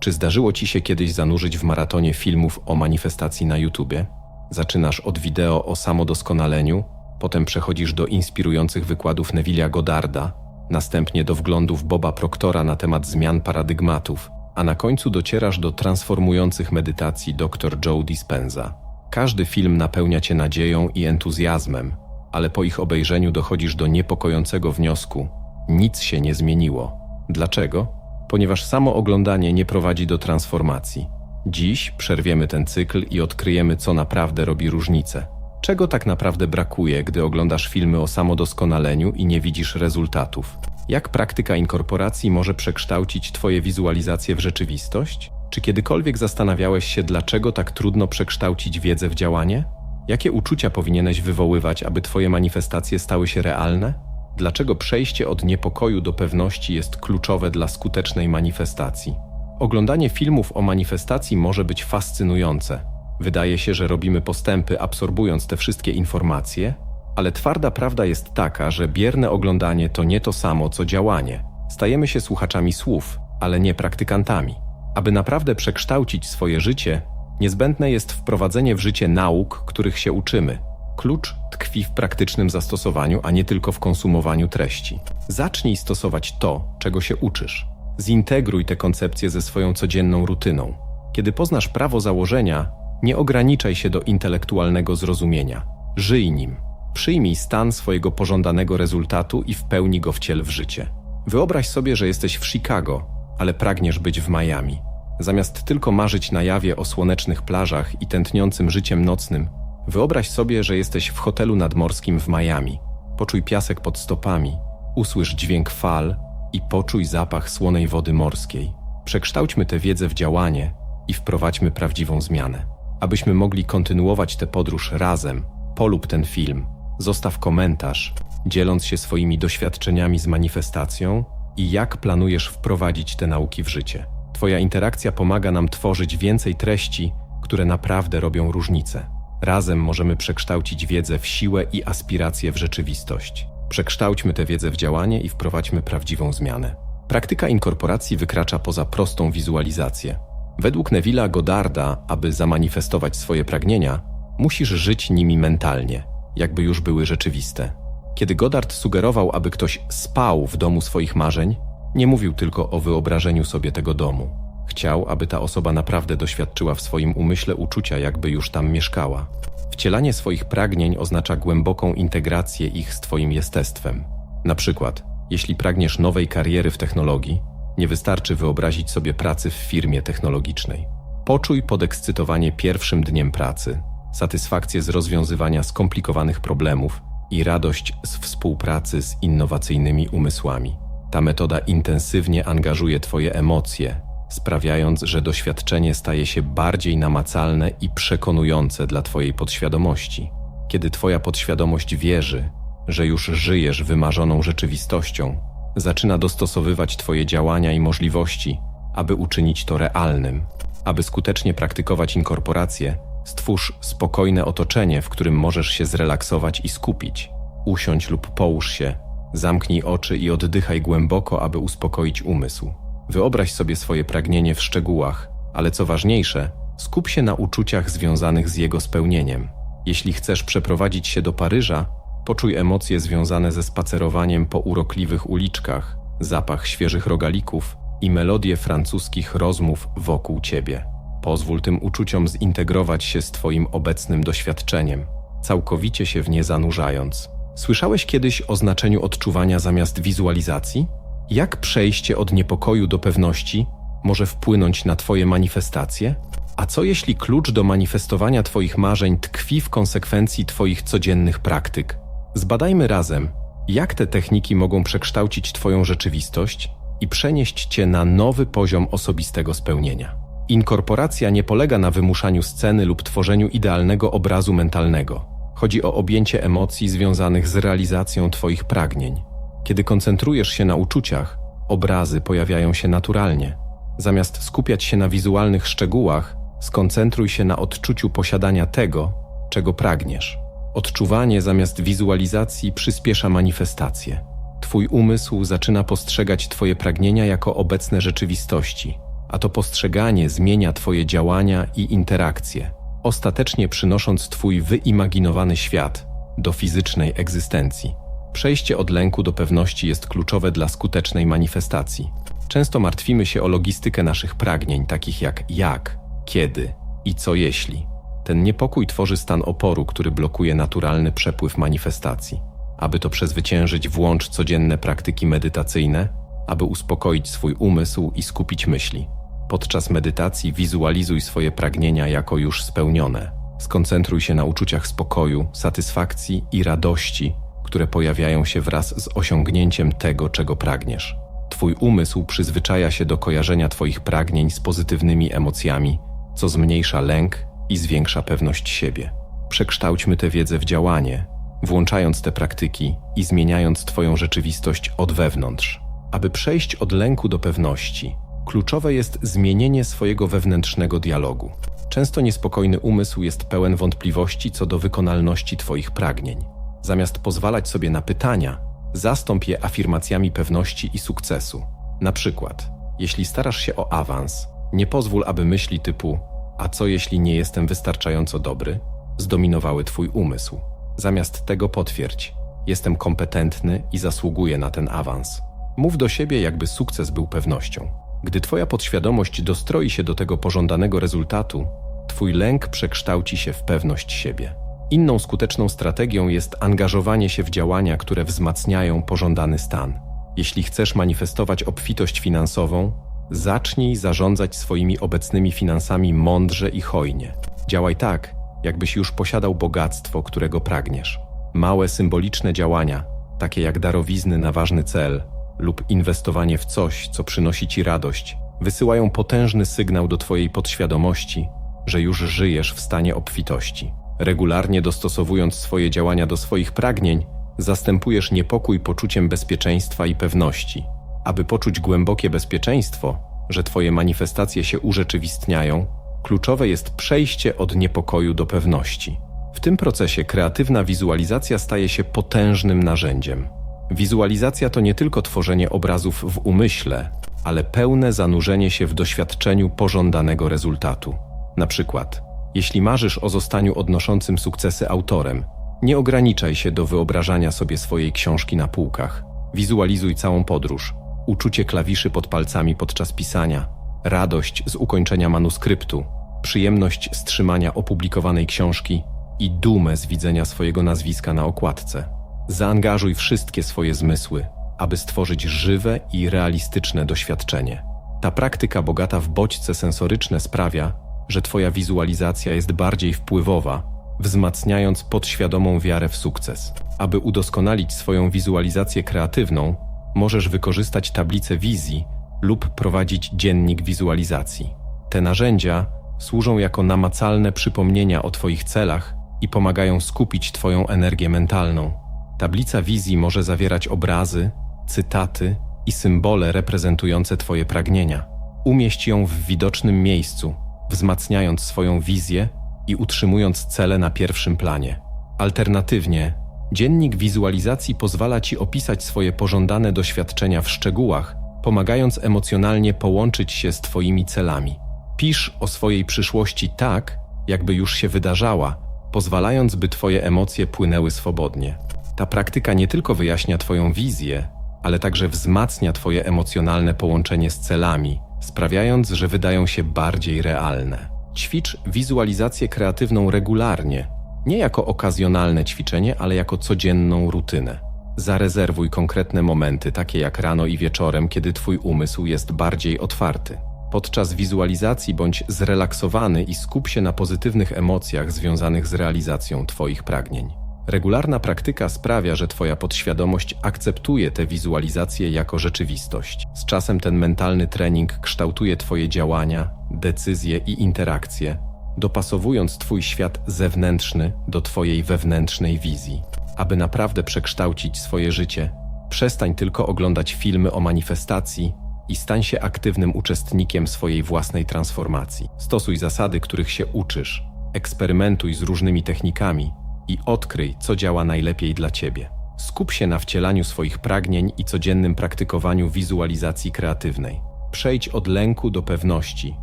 Czy zdarzyło ci się kiedyś zanurzyć w maratonie filmów o manifestacji na YouTubie? Zaczynasz od wideo o samodoskonaleniu, potem przechodzisz do inspirujących wykładów Neville'a Goddarda, następnie do wglądów Boba Proctora na temat zmian paradygmatów, a na końcu docierasz do transformujących medytacji dr Joe Dispenza. Każdy film napełnia cię nadzieją i entuzjazmem, ale po ich obejrzeniu dochodzisz do niepokojącego wniosku: nic się nie zmieniło. Dlaczego? Ponieważ samo oglądanie nie prowadzi do transformacji. Dziś przerwiemy ten cykl i odkryjemy, co naprawdę robi różnicę. Czego tak naprawdę brakuje, gdy oglądasz filmy o samodoskonaleniu i nie widzisz rezultatów? Jak praktyka inkorporacji może przekształcić Twoje wizualizacje w rzeczywistość? Czy kiedykolwiek zastanawiałeś się, dlaczego tak trudno przekształcić wiedzę w działanie? Jakie uczucia powinieneś wywoływać, aby Twoje manifestacje stały się realne? Dlaczego przejście od niepokoju do pewności jest kluczowe dla skutecznej manifestacji? Oglądanie filmów o manifestacji może być fascynujące. Wydaje się, że robimy postępy absorbując te wszystkie informacje, ale twarda prawda jest taka, że bierne oglądanie to nie to samo co działanie. Stajemy się słuchaczami słów, ale nie praktykantami. Aby naprawdę przekształcić swoje życie, niezbędne jest wprowadzenie w życie nauk, których się uczymy. Klucz tkwi w praktycznym zastosowaniu, a nie tylko w konsumowaniu treści. Zacznij stosować to, czego się uczysz. Zintegruj te koncepcje ze swoją codzienną rutyną. Kiedy poznasz prawo założenia, nie ograniczaj się do intelektualnego zrozumienia. Żyj nim. Przyjmij stan swojego pożądanego rezultatu i w pełni go wciel w życie. Wyobraź sobie, że jesteś w Chicago, ale pragniesz być w Miami. Zamiast tylko marzyć na jawie o słonecznych plażach i tętniącym życiem nocnym, wyobraź sobie, że jesteś w hotelu nadmorskim w Miami. Poczuj piasek pod stopami, usłysz dźwięk fal i poczuj zapach słonej wody morskiej. Przekształćmy tę wiedzę w działanie i wprowadźmy prawdziwą zmianę. Abyśmy mogli kontynuować tę podróż razem, polub ten film, zostaw komentarz, dzieląc się swoimi doświadczeniami z manifestacją i jak planujesz wprowadzić te nauki w życie. Twoja interakcja pomaga nam tworzyć więcej treści, które naprawdę robią różnicę. Razem możemy przekształcić wiedzę w siłę i aspiracje w rzeczywistość. Przekształćmy tę wiedzę w działanie i wprowadźmy prawdziwą zmianę. Praktyka inkorporacji wykracza poza prostą wizualizację. Według Neville'a Goddarda, aby zamanifestować swoje pragnienia, musisz żyć nimi mentalnie, jakby już były rzeczywiste. Kiedy Goddard sugerował, aby ktoś spał w domu swoich marzeń, nie mówił tylko o wyobrażeniu sobie tego domu. Chciał, aby ta osoba naprawdę doświadczyła w swoim umyśle uczucia, jakby już tam mieszkała. Wcielanie swoich pragnień oznacza głęboką integrację ich z Twoim jestestwem. Na przykład, jeśli pragniesz nowej kariery w technologii, nie wystarczy wyobrazić sobie pracy w firmie technologicznej. Poczuj podekscytowanie pierwszym dniem pracy, satysfakcję z rozwiązywania skomplikowanych problemów i radość z współpracy z innowacyjnymi umysłami. Ta metoda intensywnie angażuje Twoje emocje, sprawiając, że doświadczenie staje się bardziej namacalne i przekonujące dla Twojej podświadomości. Kiedy Twoja podświadomość wierzy, że już żyjesz wymarzoną rzeczywistością, zaczyna dostosowywać Twoje działania i możliwości, aby uczynić to realnym. Aby skutecznie praktykować inkorporację, stwórz spokojne otoczenie, w którym możesz się zrelaksować i skupić. Usiądź lub połóż się, zamknij oczy i oddychaj głęboko, aby uspokoić umysł. Wyobraź sobie swoje pragnienie w szczegółach, ale co ważniejsze, skup się na uczuciach związanych z jego spełnieniem. Jeśli chcesz przeprowadzić się do Paryża, poczuj emocje związane ze spacerowaniem po urokliwych uliczkach, zapach świeżych rogalików i melodie francuskich rozmów wokół ciebie. Pozwól tym uczuciom zintegrować się z Twoim obecnym doświadczeniem, całkowicie się w nie zanurzając. Słyszałeś kiedyś o znaczeniu odczuwania zamiast wizualizacji? Jak przejście od niepokoju do pewności może wpłynąć na Twoje manifestacje? A co jeśli klucz do manifestowania Twoich marzeń tkwi w konsekwencji Twoich codziennych praktyk? Zbadajmy razem, jak te techniki mogą przekształcić Twoją rzeczywistość i przenieść Cię na nowy poziom osobistego spełnienia. Inkorporacja nie polega na wymuszaniu sceny lub tworzeniu idealnego obrazu mentalnego. Chodzi o objęcie emocji związanych z realizacją Twoich pragnień. Kiedy koncentrujesz się na uczuciach, obrazy pojawiają się naturalnie. Zamiast skupiać się na wizualnych szczegółach, skoncentruj się na odczuciu posiadania tego, czego pragniesz. Odczuwanie zamiast wizualizacji przyspiesza manifestację. Twój umysł zaczyna postrzegać Twoje pragnienia jako obecne rzeczywistości, a to postrzeganie zmienia Twoje działania i interakcje, ostatecznie przynosząc Twój wyimaginowany świat do fizycznej egzystencji. Przejście od lęku do pewności jest kluczowe dla skutecznej manifestacji. Często martwimy się o logistykę naszych pragnień, takich jak jak, kiedy i co jeśli. Ten niepokój tworzy stan oporu, który blokuje naturalny przepływ manifestacji. Aby to przezwyciężyć, włącz codzienne praktyki medytacyjne, aby uspokoić swój umysł i skupić myśli. Podczas medytacji wizualizuj swoje pragnienia jako już spełnione. Skoncentruj się na uczuciach spokoju, satysfakcji i radości, które pojawiają się wraz z osiągnięciem tego, czego pragniesz. Twój umysł przyzwyczaja się do kojarzenia Twoich pragnień z pozytywnymi emocjami, co zmniejsza lęk i zwiększa pewność siebie. Przekształćmy tę wiedzę w działanie, włączając te praktyki i zmieniając Twoją rzeczywistość od wewnątrz. Aby przejść od lęku do pewności, kluczowe jest zmienienie swojego wewnętrznego dialogu. Często niespokojny umysł jest pełen wątpliwości co do wykonalności Twoich pragnień. Zamiast pozwalać sobie na pytania, zastąp je afirmacjami pewności i sukcesu. Na przykład, jeśli starasz się o awans, nie pozwól, aby myśli typu a co jeśli nie jestem wystarczająco dobry? zdominowały Twój umysł. Zamiast tego potwierdź, jestem kompetentny i zasługuję na ten awans. Mów do siebie, jakby sukces był pewnością. Gdy Twoja podświadomość dostroi się do tego pożądanego rezultatu, Twój lęk przekształci się w pewność siebie. Inną skuteczną strategią jest angażowanie się w działania, które wzmacniają pożądany stan. Jeśli chcesz manifestować obfitość finansową, zacznij zarządzać swoimi obecnymi finansami mądrze i hojnie. Działaj tak, jakbyś już posiadał bogactwo, którego pragniesz. Małe symboliczne działania, takie jak darowizny na ważny cel lub inwestowanie w coś, co przynosi ci radość, wysyłają potężny sygnał do Twojej podświadomości, że już żyjesz w stanie obfitości. Regularnie dostosowując swoje działania do swoich pragnień, zastępujesz niepokój poczuciem bezpieczeństwa i pewności. Aby poczuć głębokie bezpieczeństwo, że Twoje manifestacje się urzeczywistniają, kluczowe jest przejście od niepokoju do pewności. W tym procesie kreatywna wizualizacja staje się potężnym narzędziem. Wizualizacja to nie tylko tworzenie obrazów w umyśle, ale pełne zanurzenie się w doświadczeniu pożądanego rezultatu. Na przykład, jeśli marzysz o zostaniu odnoszącym sukcesy autorem, nie ograniczaj się do wyobrażania sobie swojej książki na półkach. Wizualizuj całą podróż, uczucie klawiszy pod palcami podczas pisania, radość z ukończenia manuskryptu, przyjemność z trzymania opublikowanej książki i dumę z widzenia swojego nazwiska na okładce. Zaangażuj wszystkie swoje zmysły, aby stworzyć żywe i realistyczne doświadczenie. Ta praktyka bogata w bodźce sensoryczne sprawia, że Twoja wizualizacja jest bardziej wpływowa, wzmacniając podświadomą wiarę w sukces. Aby udoskonalić swoją wizualizację kreatywną, możesz wykorzystać tablicę wizji lub prowadzić dziennik wizualizacji. Te narzędzia służą jako namacalne przypomnienia o Twoich celach i pomagają skupić Twoją energię mentalną. Tablica wizji może zawierać obrazy, cytaty i symbole reprezentujące Twoje pragnienia. Umieść ją w widocznym miejscu, wzmacniając swoją wizję i utrzymując cele na pierwszym planie. Alternatywnie, dziennik wizualizacji pozwala Ci opisać swoje pożądane doświadczenia w szczegółach, pomagając emocjonalnie połączyć się z Twoimi celami. Pisz o swojej przyszłości tak, jakby już się wydarzała, pozwalając, by Twoje emocje płynęły swobodnie. Ta praktyka nie tylko wyjaśnia Twoją wizję, ale także wzmacnia Twoje emocjonalne połączenie z celami, sprawiając, że wydają się bardziej realne. Ćwicz wizualizację kreatywną regularnie, nie jako okazjonalne ćwiczenie, ale jako codzienną rutynę. Zarezerwuj konkretne momenty, takie jak rano i wieczorem, kiedy Twój umysł jest bardziej otwarty. Podczas wizualizacji bądź zrelaksowany i skup się na pozytywnych emocjach związanych z realizacją Twoich pragnień. Regularna praktyka sprawia, że Twoja podświadomość akceptuje te wizualizacje jako rzeczywistość. Z czasem ten mentalny trening kształtuje Twoje działania, decyzje i interakcje, dopasowując Twój świat zewnętrzny do Twojej wewnętrznej wizji. Aby naprawdę przekształcić swoje życie, przestań tylko oglądać filmy o manifestacji i stań się aktywnym uczestnikiem swojej własnej transformacji. Stosuj zasady, których się uczysz, eksperymentuj z różnymi technikami i odkryj, co działa najlepiej dla Ciebie. Skup się na wcielaniu swoich pragnień i codziennym praktykowaniu wizualizacji kreatywnej. Przejdź od lęku do pewności,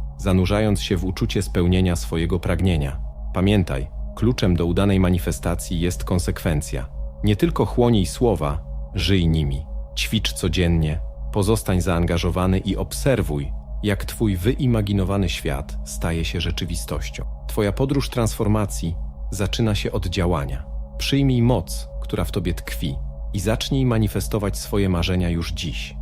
zanurzając się w uczucie spełnienia swojego pragnienia. Pamiętaj, kluczem do udanej manifestacji jest konsekwencja. Nie tylko chłonij słowa, żyj nimi. Ćwicz codziennie, pozostań zaangażowany i obserwuj, jak Twój wyimaginowany świat staje się rzeczywistością. Twoja podróż transformacji zaczyna się od działania. Przyjmij moc, która w Tobie tkwi i zacznij manifestować swoje marzenia już dziś.